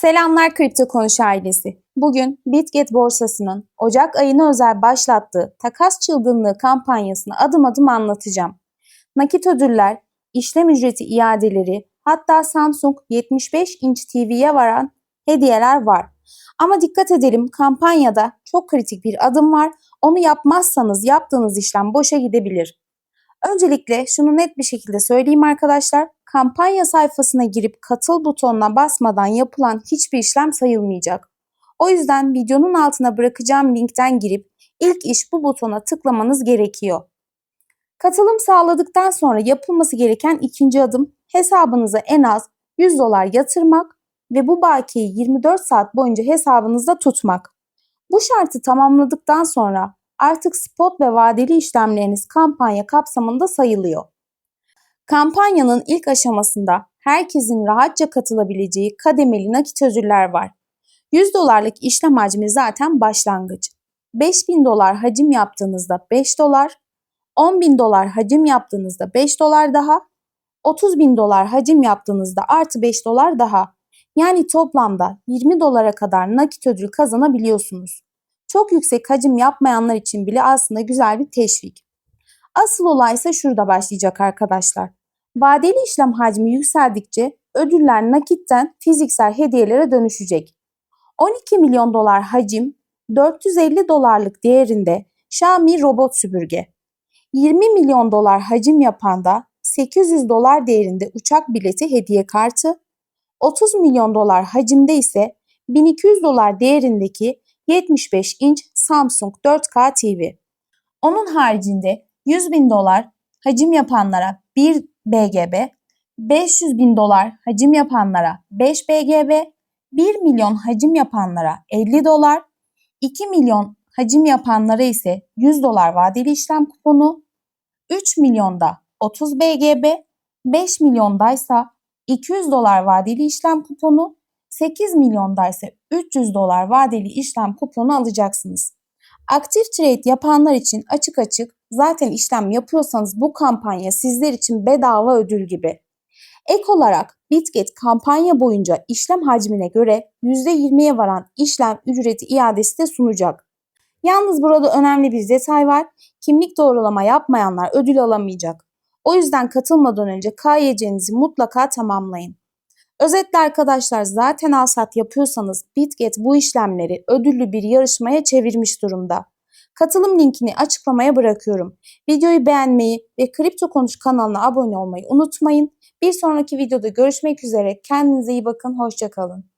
Selamlar Kripto Konuş ailesi. Bugün Bitget borsasının Ocak ayına özel başlattığı takas çılgınlığı kampanyasını adım adım anlatacağım. Nakit ödüller, işlem ücreti iadeleri, hatta Samsung 75 inç TV'ye varan hediyeler var. Ama dikkat edelim kampanyada çok kritik bir adım var. Onu yapmazsanız yaptığınız işlem boşa gidebilir. Öncelikle şunu net bir şekilde söyleyeyim arkadaşlar. Kampanya sayfasına girip katıl butonuna basmadan yapılan hiçbir işlem sayılmayacak. O yüzden videonun altına bırakacağım linkten girip ilk iş bu butona tıklamanız gerekiyor. Katılım sağladıktan sonra yapılması gereken ikinci adım hesabınıza en az 100 dolar yatırmak ve bu bakiyeyi 24 saat boyunca hesabınızda tutmak. Bu şartı tamamladıktan sonra artık spot ve vadeli işlemleriniz kampanya kapsamında sayılıyor. Kampanyanın ilk aşamasında herkesin rahatça katılabileceği kademeli nakit özürler var. 100 dolarlık işlem hacmi zaten başlangıç. 5000 dolar hacim yaptığınızda 5 dolar, 10 bin dolar hacim yaptığınızda 5 dolar daha, 30 bin dolar hacim yaptığınızda artı 5 dolar daha. Yani toplamda 20 dolara kadar nakit ödül kazanabiliyorsunuz. Çok yüksek hacim yapmayanlar için bile aslında güzel bir teşvik. Asıl olay ise şurada başlayacak arkadaşlar. Vadeli işlem hacmi yükseldikçe ödüller nakitten fiziksel hediyelere dönüşecek. 12 milyon dolar hacim 450 dolarlık değerinde Xiaomi robot süpürge. 20 milyon dolar hacim yapan da 800 dolar değerinde uçak bileti hediye kartı, 30 milyon dolar hacimde ise 1200 dolar değerindeki 75 inç Samsung 4K TV. Onun haricinde 100 bin dolar hacim yapanlara 1 BGB, 500 bin dolar hacim yapanlara 5 BGB, 1 milyon hacim yapanlara 50 dolar, 2 milyon hacim yapanlara ise 100 dolar vadeli işlem kuponu, 3 milyonda 30 BGB, 5 milyondaysa 200 dolar vadeli işlem kuponu, 8 milyonda ise 300 dolar vadeli işlem kuponu alacaksınız. Aktif trade yapanlar için açık açık zaten işlem yapıyorsanız bu kampanya sizler için bedava ödül gibi. Ek olarak Bitget kampanya boyunca işlem hacmine göre %20'ye varan işlem ücreti iadesi de sunacak. Yalnız burada önemli bir detay var. Kimlik doğrulama yapmayanlar ödül alamayacak. O yüzden katılmadan önce KYC'nizi mutlaka tamamlayın. Özetle arkadaşlar zaten alsat yapıyorsanız Bitget bu işlemleri ödüllü bir yarışmaya çevirmiş durumda. Katılım linkini açıklamaya bırakıyorum. Videoyu beğenmeyi ve Kripto Konuş kanalına abone olmayı unutmayın. Bir sonraki videoda görüşmek üzere. Kendinize iyi bakın. Hoşçakalın.